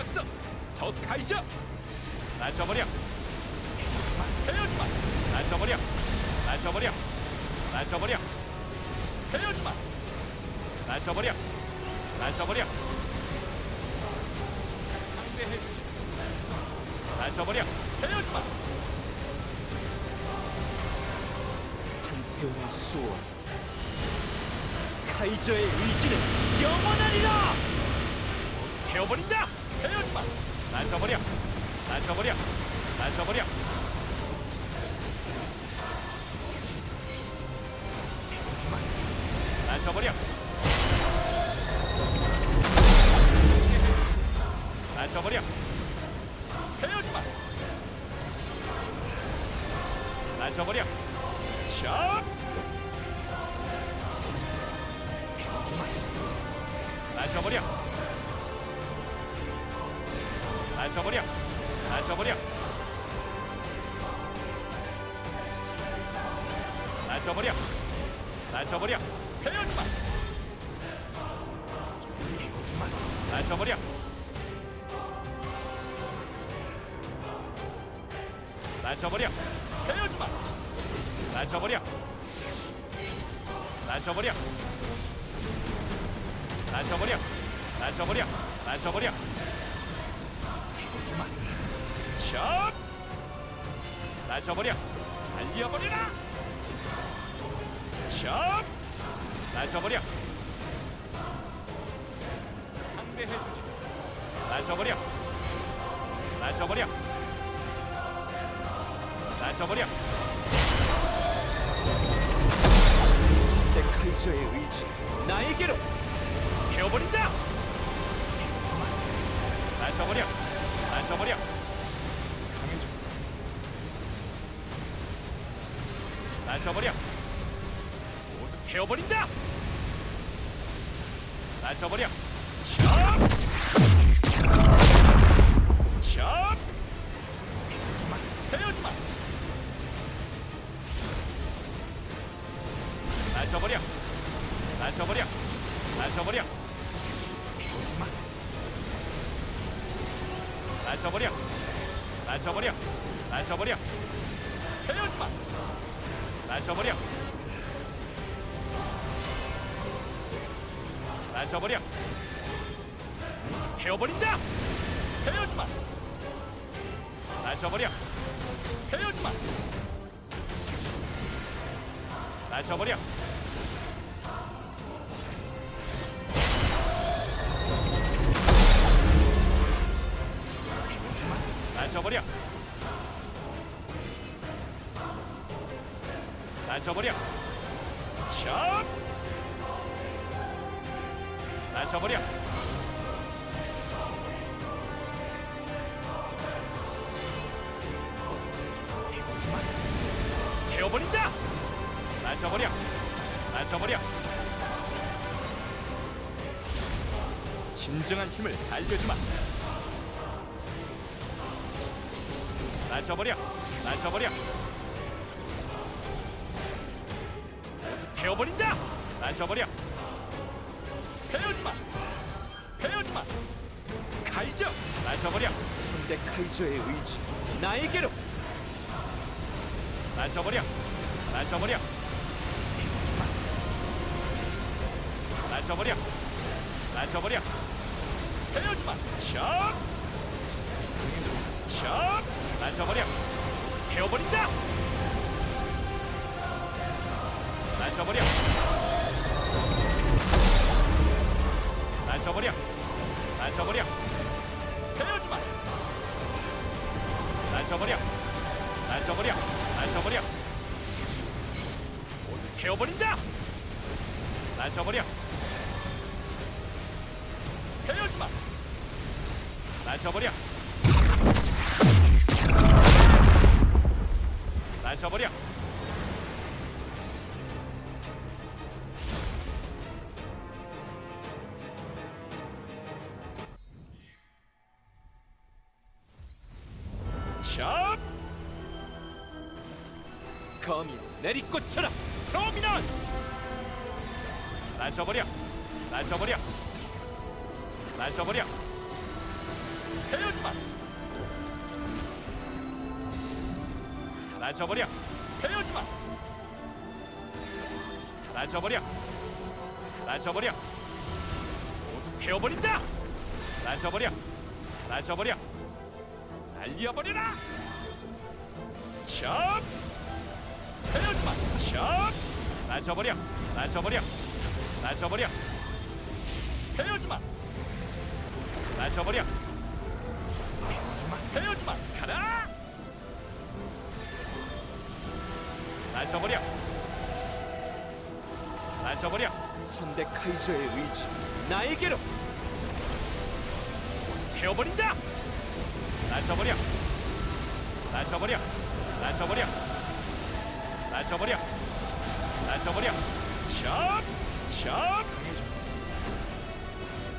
각성! 더 카이저 낮춰버려! 헤어지마! 낮춰버려! 낮춰버려! 낮춰버려! 헤어지마! 낮춰버려! 낮춰버려! 상대해주지 낮춰버려! 헤어지마! 판테온의 수호. 카이저의 의지는 영원하리라! 태워버린다 헤어지마 낮춰버려. 낮춰버려. 낮춰버려. 낮춰버려. 낮춰버려. 헤어지마. 낮춰버려. 참 낮춰버려 낮춰버려. 낮춰버려. 낮춰버려. 낮춰버려. 헤어지마. 낮춰버려. 낮춰버려. 헤어지마. 낮춰버려. 낮춰버려. 낮춰버려. 낮춰버려. 낮춰버려 참 낮춰버려. 날려버리라. 참 낮춰버려. 상대해주지. 낮춰버려. 낮춰버려. 낮춰버려. 상대 카이저의 의지. 나에게로! 태워버린다! 낮춰버려 낮춰버려. 강해져. 낮춰버려. 모두 태워버린다. 낮춰버려. 참! 참! 헤어지마. 낮춰버려. 낮춰버려. 낮춰버려 낮춰버려. 낮춰버려. 낮춰버려. 헤어지마. 낮춰버려. 낮춰버려. 태워버린다. 헤어지마. 낮춰버려. 헤어지마. 낮춰버려 낮춰버려. 참! 낮춰버려. 태워버린다! 낮춰버려. 낮춰버려. 진정한 힘을 알려주마. 낮춰버려. 낮춰버려 모두 태워버린다. 낮춰버려. 헤어지마. 헤어지마. 가이저 낮춰버려. 상대 카이저의 의지 나에게로. 낮춰버려. 낮춰버려. 낮춰버려. 낮춰버려. 헤어지마. 참! 참! 낮춰버려. 태워버린다 낮춰버려. 낮춰버려. 낮춰버려. 헤어지마. 낮춰버려. 낮춰버려. 낮춰버려. 모두 태워버린다. 낮춰버려. 헤어지마. 낮춰버려. 낮춰버려 내리꽂혀라 프로미넌스! 낮춰버려. 낮춰버려. 낮춰버려. 헤어지마. 사라져버려. 헤어지마. 사라져버려. 사라져버려. 모두 태워버린다! 사라져버려. 사라져버려. 날려버리라! 첩 첩 사라져버려 사라져버려 사라져버려. 헤어지마 사라져버려. 헤어지마 헤어지마 가라! 사라져버려. 사라져버려. 선대 카이저의 의지 나에게로! 태워버린다! 사라져버려. 사라져버려. 사라져버려 사라져버려. 사라져버려. 첩첩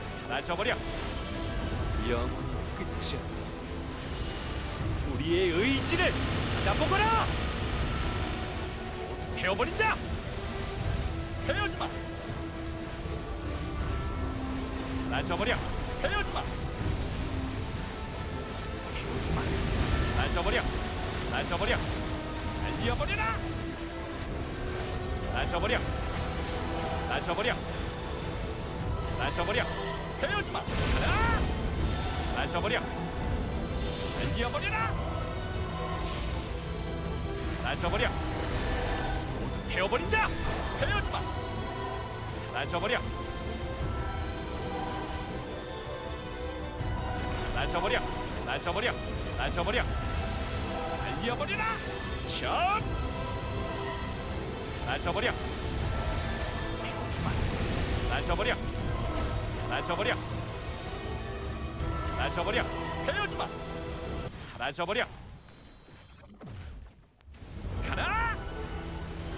사라져버려. 영원히 끝이 우리의 의지를 받아보거라 태워버린다! 헤어지마! 사라져버려! 헤어지마! 헤어지마! 사라져버려! 사라져버려! 날려버려라 사라져버려. 사라져버려. 사라져버려. 헤어지마. 가라. 사라져버려. 날려버려라. 사라져버려. 모두 태워버린다. 헤어지마. 사라져버려. 사라져버려. 사라져버려. 사라져버려. 날려버리라. 첩 태워주마 사라져버려. 사라져버려. 사라져버려. 헤어지마. 사라져버려. 가라!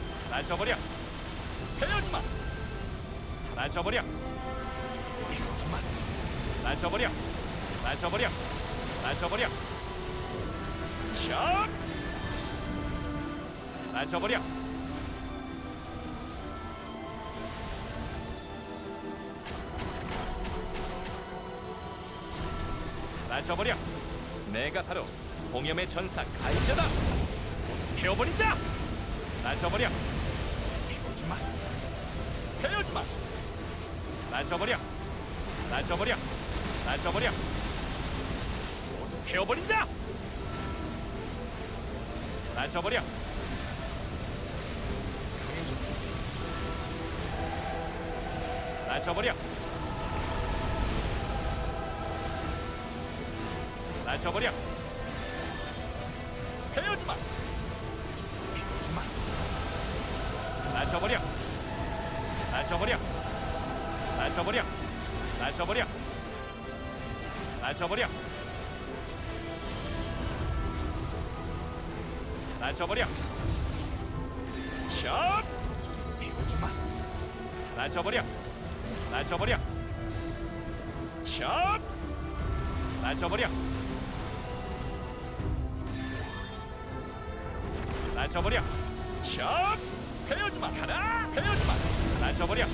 사라져버려. 헤어지마. 사라져버려. 사라져버려. 사라져버려. 사라져버려. 첩 사라져버려 사라져버려. 내가 바로 공염의 전사 가이저다. 태워버린다. 사라져버려. 태워주마. 태워주마. 사라져버려. 사라져버려. 사라져버려. 모두 태워버린다. 사라져버려. 사라져버려 헤어지마. 헤어지마. 사라져버려. 사라져버려. 사라져버려. 사라져버려. 사라져버려. 사라져버려. 첩 태워주마. 사라져버려. 사라져버려. 첩 사라져버려 사라져버려. 첩 헤어지마 가라! 헤어지마! 사라져버려.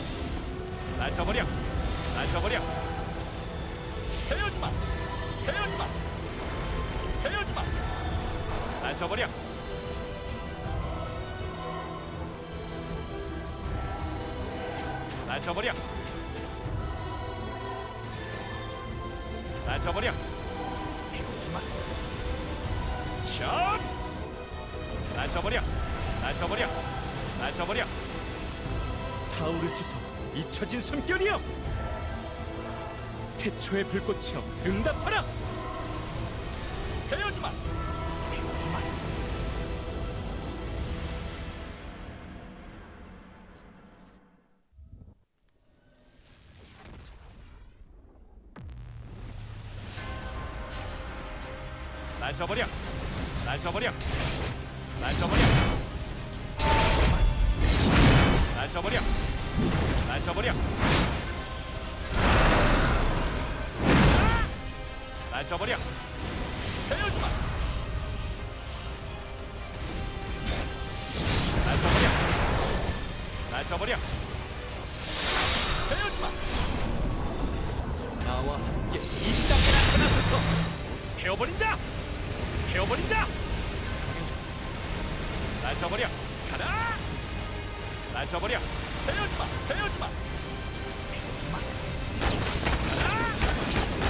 사라져버려. 사라져버려. 헤어지마. 헤어지마. 헤어지마. 사라져버려. 사라져버려. 사라져버려. 태우지마. 첩 사라져버려. 사라져버려. 사라져버려. 타오르소서 잊혀진 숨결이여. 태초의 불꽃이여 응답하라. 헤어지마. 태우지마. 사라져버려. 사라져버려 사라져버려. 사라져버려. 사라져버려. 사라져버려. 헤어지마 사라져버려. 사라져버려. 헤어지마 나와 함께 이 땅에 나타나소서. 태워버린다. 태워버린다. 낮춰버려 가라. 낮춰버려 태워주마. 태워주마.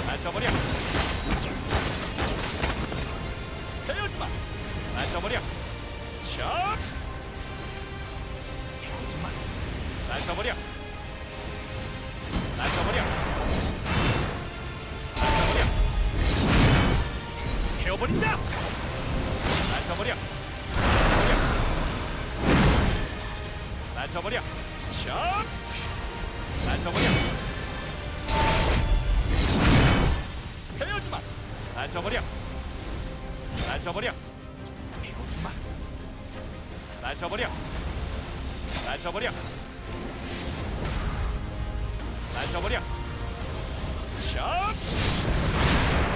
낮춰버려 태워주마. 낮춰버려 자. 낮춰버려 낮춰버려 낮춰버려 낮춰버려 낮춰버려 낮춰버려 자.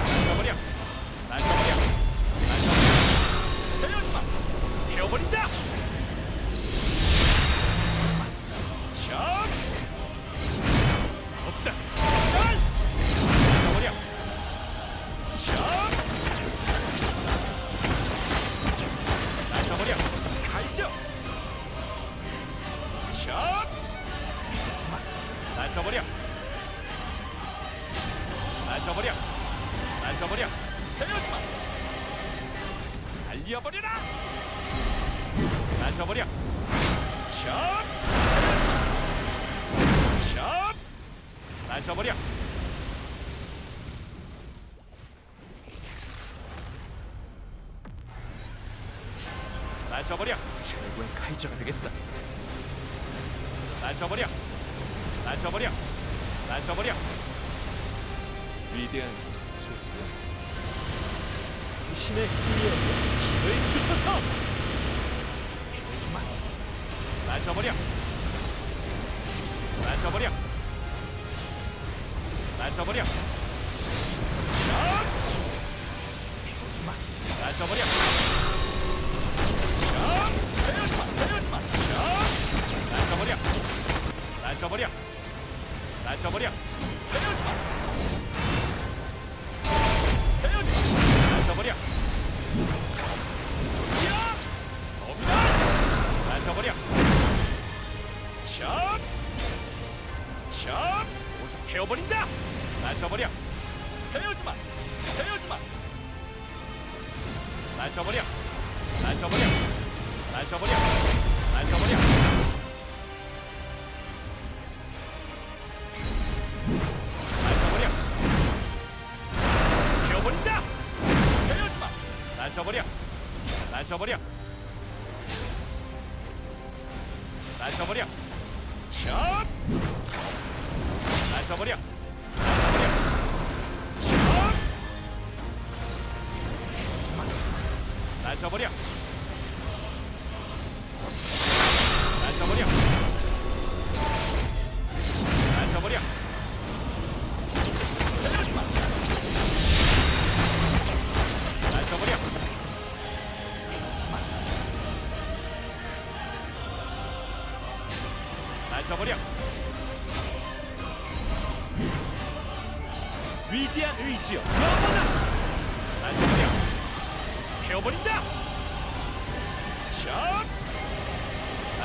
낮춰버려 낮춰버려 태워주마. 태워버린다. 자. 자. 낮춰버려 낮춰버려 낮춰버려 태워주마. 달려버려라. 낮춰버려 자. 자. 낮춰버려 낮춰버려 최고의 카이저가 되겠어. 낮춰버려 낮춰버려 낮춰버려 위대한 성주. 당신의 힘이여 힘을 주소서. 태워주마. 낮춰버려 낮춰버려 낮춰버려 자. 태워주마. 낮춰버려 자. 모두 태워버린다. 낮춰버려. 태워주마. 낮춰버려. 낮춰버려. 낮춰버려. 낮춰버려 낮춰버려. 낮춰버려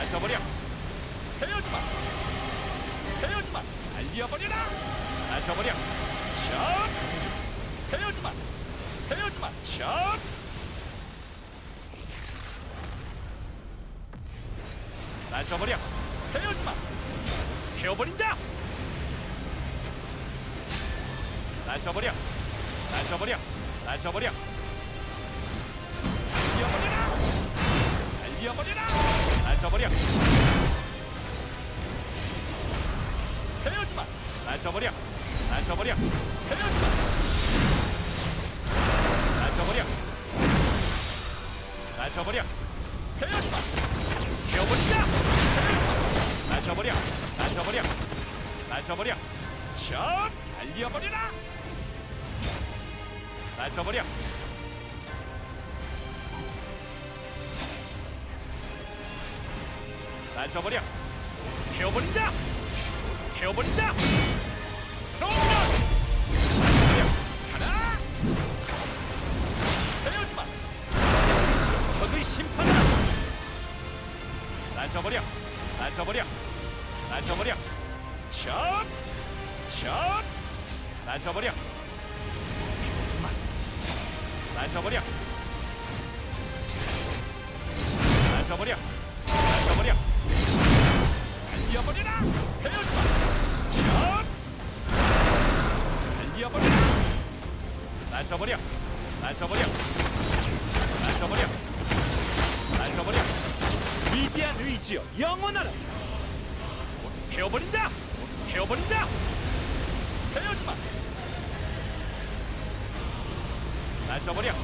낮춰버려 태워주마. 태워주마. 달려버려라. 낮춰버려 자. 태워주마. 태워주마. 자. 낮춰버려 태워주마. 태워버린다. 낮춰버려 낮춰버려 낮춰버려 달려버려라. 달려버려라. 낮춰버려 태워주마. 낮춰버려 낮춰버려 태워주마. 낮춰버려 낮춰버려 태워주마. 태워버린다. 낮춰버려 낮춰버려 낮춰버려 자. 달려버려라. 낮춰버려 맞아버려. 태워버린다! 태워버린다! 쏘면 하나! 태워주마! 적의 심판하라 사라져버려! 사라져버려! 사라져버려! 첩! 첩! 사라져버려! 태워주마! 사라져버려! 사라져버려! 낮춰버려 낮춰버려 낮춰버려 낮춰버려 위대한 의지여 영원하라! 곧 태워버린다! 곧 태워버린다! 베어주마! 낮춰버려